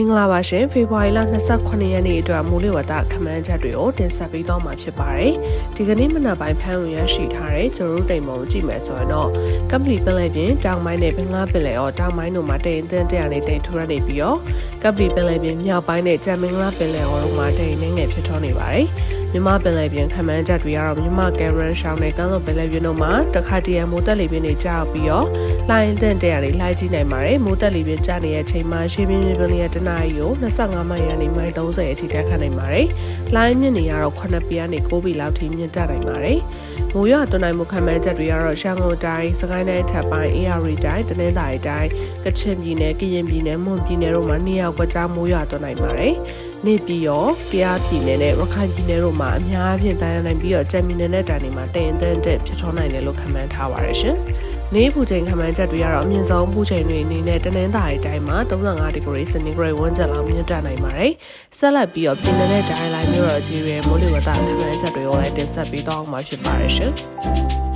င်္ဂလာပါရှင်ဖေဖော်ဝါရီလ28ရက်နေ့အတွက်မိုးလေဝသခန့်မှန်းချက်တွေကိုတင်ဆက်ပေးတော့မှာဖြစ်ပါတယ်ဒီကနေ့မနက်ပိုင်းဖမ်းဝင်ရရှိထားတဲ့ဂျိုရုတိမ်မုံကြည့်မယ်ဆိုရင်တော့ကပလီပင်လယ်ပြင်တောင်ပိုင်းနဲ့ဘင်္ဂလားပင်လယ်အော်တောင်ပိုင်းတို့မှာတိမ်အထင်းတရားနေတိမ်ထူရနေပြီးတော့ကပလီပင်လယ်ပြင်မြောက်ပိုင်းနဲ့ကြံမင်္ဂလာပင်လယ်အော်တို့မှာတိမ်နှင်းငယ်ဖြစ်ထွန်းနေပါတယ် မြမပင်လယ်ပြင်ခန့်မှန်းချက်တွေကတော့မြမကယ်ရန်ရှောင်းနဲ့ကမ်းလွန်ပင်လယ်ပြင်တို့မှာတခါတရံမိုးတက်လေပြင်းတွေကြာပြီးတော့လိုင်းအထင်းတရားတွေလိုက်ကြည့်နိုင်ပါတယ်မိုးတက်လေပြင်းကြာနေတဲ့အချိန်မှာရှေးပြင်းပြင်းပြင်းလေးတနအီကို25မိုင်ကနေမိုင်30အထိတက်ခတ်နိုင်ပါတယ်။လိုင်းမြင့်နေရတော့9ပီကနေ9ပီလောက်ထိမြင့်တက်နိုင်ပါတယ်။မိုးရွာသွန်းနိုင်မှုခံမှန်းချက်တွေကတော့ရှမ်းကုန်တိုင်း၊စကိုင်းတိုင်းထပ်ပိုင်း AR တိုင်း၊တနင်္သာရီတိုင်း၊ကချင်ပြည်နယ်၊ကရင်ပြည်နယ်၊မွန်ပြည်နယ်တို့မှာနေရာကွက်ကြားမိုးရွာသွန်းနိုင်ပါတယ်။ နေပြည်တော်၊ကြားပြည်နယ်နဲ့ရခိုင်ပြည်နယ်တို့မှာအများအပြားတန်းနိုင်ပြီးတော့ကြံပြည်နယ်နဲ့တိုင်းတွေမှာတရင်တန်းတက်ဖြစ်ထွန်းနိုင်တယ်လို့ခန့်မှန်းထားပါတယ်ရှင်။နေပူချိန်ခန့်မှန်းချက်တွေကတော့အမြင့်ဆုံးပူချိန်တွေအနေနဲ့တနင်္သာရီတိုင်းမှာ35ဒီဂရီစင်တီဂရိတ်ဝန်းကျင်လောက်မြင့်တက်နိုင်ပါတယ်။ဆက်လက်ပြီးတော့ပြည်နယ်နဲ့တိုင်းလိုင်းမျိုးတော်ကြီးရဲ့မိုးလေဝသခန့်မှန်းချက်တွေကိုလည်းတင်ဆက်ပေးတော့မှာဖြစ်ပါတယ်ရှင်။